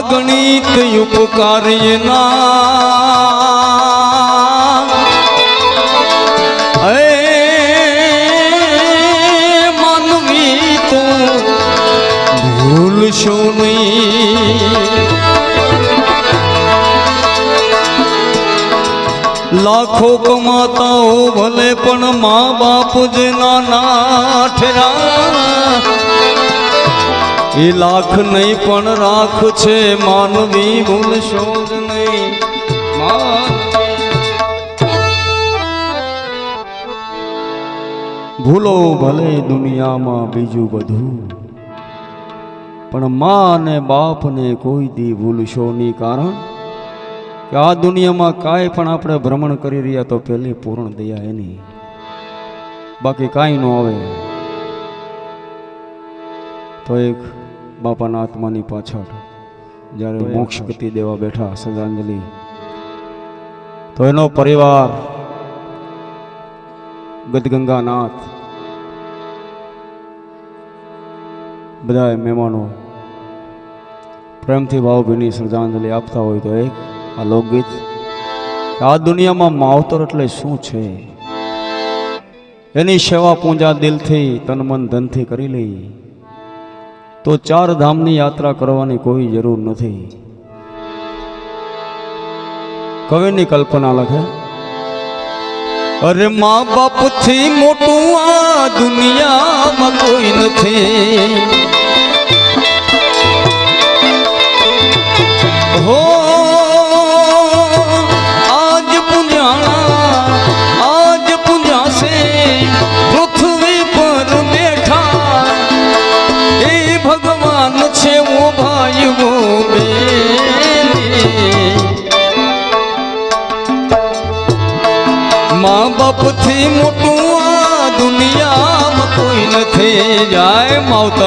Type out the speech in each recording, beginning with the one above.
આ ગણિત ઉપકાર્યના એ માનવી તો ભૂલશો નહીં. લાખો કમાતા હો ભલે પણ મા બાપ જ નાના ઠેરા એ લાખ નહીં, પણ રાખ છે માનવી, ભૂલ શોધ નહીં. ભૂલો ભલે દુનિયામાં બીજું બધું, પણ મા અને બાપને કોઈ દી ભૂલશો નહીં કારણ? કે આ દુનિયામાં કાંઈ પણ આપણે ભ્રમણ કરી રહ્યા તો પહેલી પૂર્ણ દયા એની. બાકી કાંઈ ન આવે. તો એક બાપાના આત્માની પાછળ જ્યારે મોક્ષ ગતિ દેવા બેઠા શ્રદ્ધાંજલિ. તો એનો પરિવાર ગદગંગાનાથ બધા મહેમાનો પ્રેમથી ભાવભીની શ્રદ્ધાંજલિ આપતા હોય તો એક આ લોકગીત આ દુનિયામાં માવતર એટલે શું છે? એની સેવા પૂજા દિલથી તન મન ધનથી કરી લઈ. તો ચાર ધામની યાત્રા કરવાની કોઈ જરૂર નથી. કવિની કલ્પના લખે, અરે મા બાપથી મોટું આ દુનિયામાં કોઈ નથી. હો મા બાપથી મોટું આ દુનિયામાં કોઈ નથી. જાય માવતા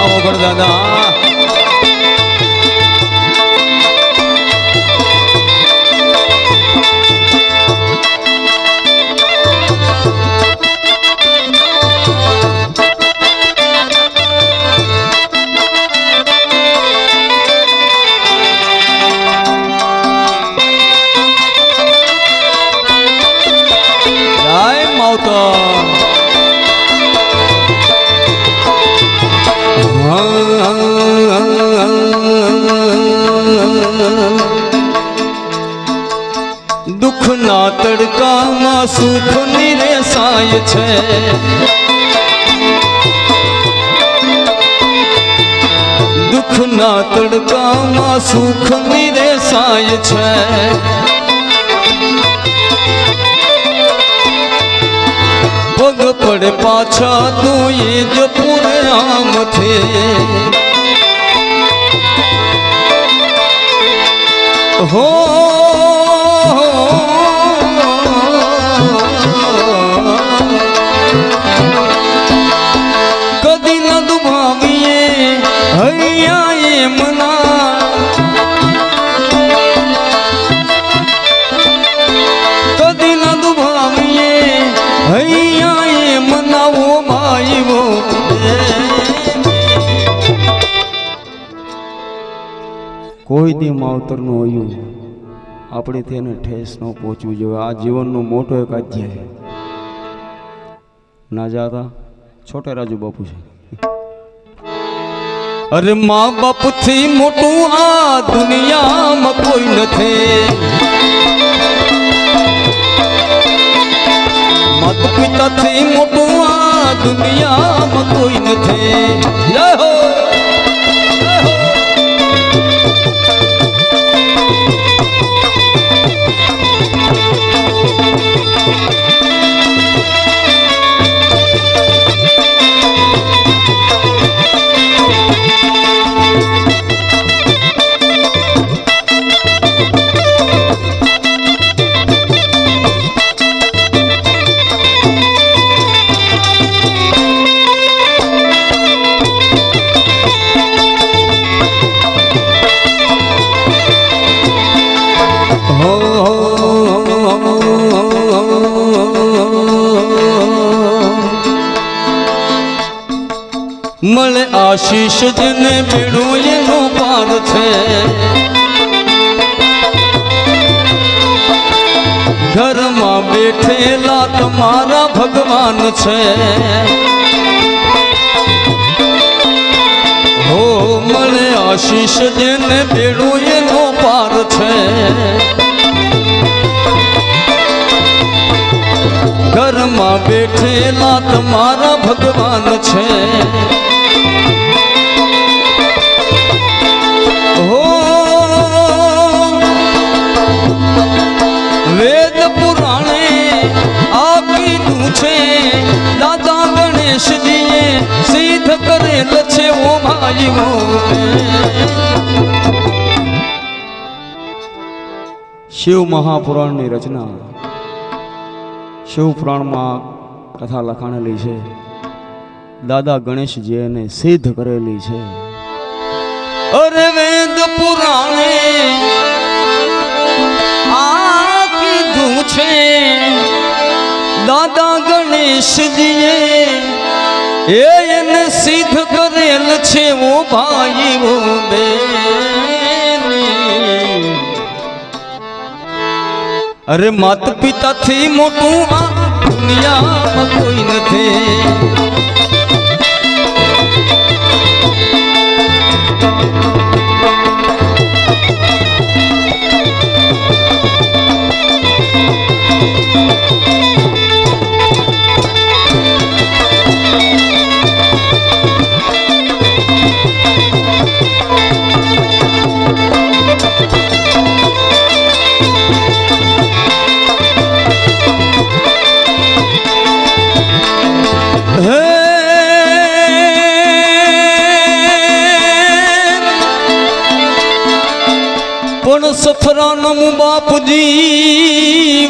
આવો ગણદાદા. જય તડકામાં સુખ નિરેસાય છે. દુઃખના તડકામાં સુખ નિરેસાય છે. પગ પડે પાછા તું એ જ પૂરે આમ થે હો કોઈ દી માવતરનું હોયું. આપણે તેને ઠેસ ન પહોંચવું જોઈએ. આ જીવનનો મોટો એક અધ્યાય ના જાતા, છોટે રાજુ બાપુ છે. અરે મા બાપથી મોટું આ દુનિયામાં કોઈ નથી. માતા પિતાથી મોટું આ દુનિયામાં કોઈ નથી. મળે આશીષ જેને મેળું એનું પાર છે. ઘરમાં બેઠેલા તમારા ભગવાન છે. હો, મળે આશીષ જેને મેળું એનો પાર છે. ઘરમાં બેઠેલા તમારા ભગવાન છે. હો, વેદ પુરાણે આ કીધું છે, દાદા ગણેશજીએ સિદ્ધ કરેલ છે, ઓ રચના. શિવ પુરાણમાં કથા લખાણેલી છે. દાદા ગણેશજી એને સિદ્ધ કરેલી છે. અરે વેદ પુરાણે આ કીધું છે. દાદા ગણેશજીએ એને સિદ્ધ કરેલ છે. ઓ ભાઈ ઓ બેન અરે માત પિતાથી મોટું આ દુનિયામાં કોઈ નથી. સફરાનમ બાપજી